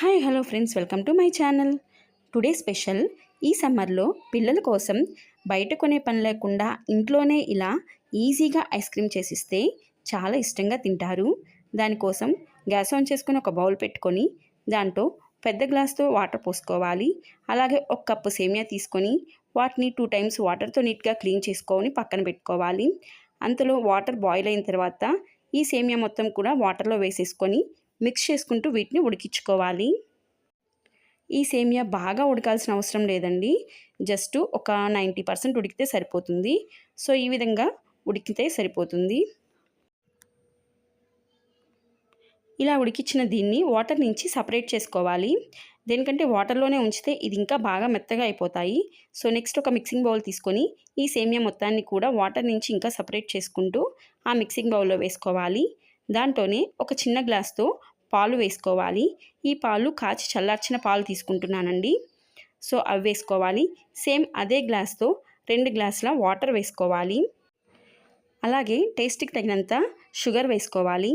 Hi hello friends welcome to my channel. Today special ఈ సమ్మర్లో పిల్లల కోసం బయట కొనే పని లేకుండా ఇంట్లోనే ఇలా ఈజీగా ఐస్ క్రీమ్ చేసిస్తే చాలా ఇష్టంగా తింటారు. దానికోసం గ్యాస్ ఆన్ చేసుకుని ఒక బౌల్ పెట్టుకొని దాంట్లో పెద్ద గ్లాస్తో వాటర్ పోసుకోవాలి. అలాగే ఒక కప్పు సేమియా తీసుకొని వాటిని టూ టైమ్స్ వాటర్తో నీట్గా క్లీన్ చేసుకొని పక్కన పెట్టుకోవాలి. అంతలో వాటర్ బాయిల్ అయిన తర్వాత ఈ సేమియా మొత్తం కూడా వాటర్లో వేసేసుకొని మిక్స్ చేసుకుంటూ వీటిని ఉడికించుకోవాలి. ఈ సేమియా బాగా ఉడకాల్సిన అవసరం లేదండి. జస్ట్ ఒక నైంటీ పర్సెంట్ ఉడికితే సరిపోతుంది. సో ఈ విధంగా ఉడికితే సరిపోతుంది. ఇలా ఉడికించిన దీన్ని వాటర్ నుంచి సపరేట్ చేసుకోవాలి. దేనికంటే వాటర్లోనే ఉంచితే ఇది ఇంకా బాగా మెత్తగా అయిపోతాయి. సో నెక్స్ట్ ఒక మిక్సింగ్ బౌల్ తీసుకొని ఈ సేమియా మొత్తాన్ని కూడా వాటర్ నుంచి ఇంకా సపరేట్ చేసుకుంటూ ఆ మిక్సింగ్ బౌల్లో వేసుకోవాలి. దాంట్లోనే ఒక చిన్న గ్లాస్తో పాలు వేసుకోవాలి. ఈ పాలు కాచి చల్లార్చిన పాలు తీసుకుంటున్నానండి. సో అవి వేసుకోవాలి. సేమ్ అదే గ్లాస్తో రెండు గ్లాసుల వాటర్ వేసుకోవాలి. అలాగే టేస్ట్కి తగినంత షుగర్ వేసుకోవాలి.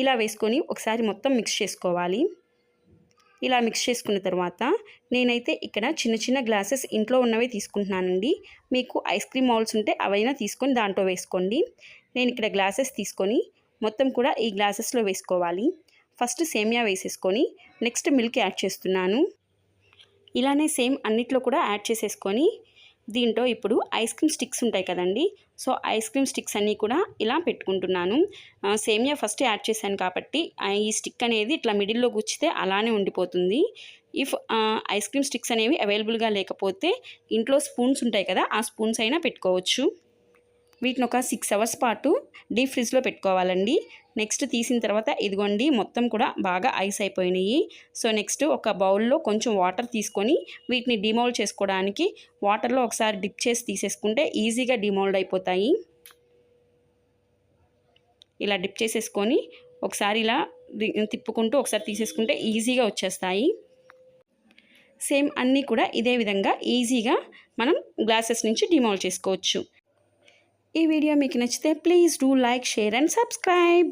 ఇలా వేసుకొని ఒకసారి మొత్తం మిక్స్ చేసుకోవాలి. ఇలా మిక్స్ చేసుకున్న తర్వాత నేనైతే ఇక్కడ చిన్న చిన్న గ్లాసెస్ ఇంట్లో ఉన్నవే తీసుకుంటున్నానండి. మీకు ఐస్ క్రీమ్ మౌల్స్ ఉంటే అవైనా తీసుకొని దాంట్లో వేసుకోండి. నేను ఇక్కడ గ్లాసెస్ తీసుకొని మొత్తం కూడా ఈ గ్లాసెస్లో వేసుకోవాలి. ఫస్ట్ సేమియా వేసేసుకొని నెక్స్ట్ మిల్క్ యాడ్ చేస్తున్నాను. ఇలానే సేమ్ అన్నిట్లో కూడా యాడ్ చేసేసుకొని దీంట్లో ఇప్పుడు ఐస్ క్రీమ్ స్టిక్స్ ఉంటాయి కదండి. సో ఐస్ క్రీమ్ స్టిక్స్ అన్నీ కూడా ఇలా పెట్టుకుంటున్నాను. సేమియా ఫస్ట్ యాడ్ చేశాను కాబట్టి ఈ స్టిక్ అనేది ఇట్లా మిడిల్లో గుచ్చితే అలానే ఉండిపోతుంది. ఇఫ్ ఐస్ క్రీమ్ స్టిక్స్ అనేవి అవైలబుల్గా లేకపోతే ఇంట్లో స్పూన్స్ ఉంటాయి కదా ఆ స్పూన్స్ అయినా పెట్టుకోవచ్చు. వీటిని ఒక సిక్స్ అవర్స్ పాటు డీప్ ఫ్రిడ్జ్లో పెట్టుకోవాలండి. నెక్స్ట్ తీసిన తర్వాత ఇదిగోండి మొత్తం కూడా బాగా ఐస్ అయిపోయినాయి. సో నెక్స్ట్ ఒక బౌల్లో కొంచెం వాటర్ తీసుకొని వీటిని డిమోల్డ్ చేసుకోవడానికి వాటర్లో ఒకసారి డిప్ చేసి తీసేసుకుంటే ఈజీగా డిమోల్డ్ అయిపోతాయి. ఇలా డిప్ చేసేసుకొని ఒకసారి ఇలా తిప్పుకుంటూ ఒకసారి తీసేసుకుంటే ఈజీగా వచ్చేస్తాయి. సేమ్ అన్నీ కూడా ఇదే విధంగా ఈజీగా మనం గ్లాసెస్ నుంచి డిమోల్డ్ చేసుకోవచ్చు. ఈ వీడియో మీకు నచ్చితే please do like share and subscribe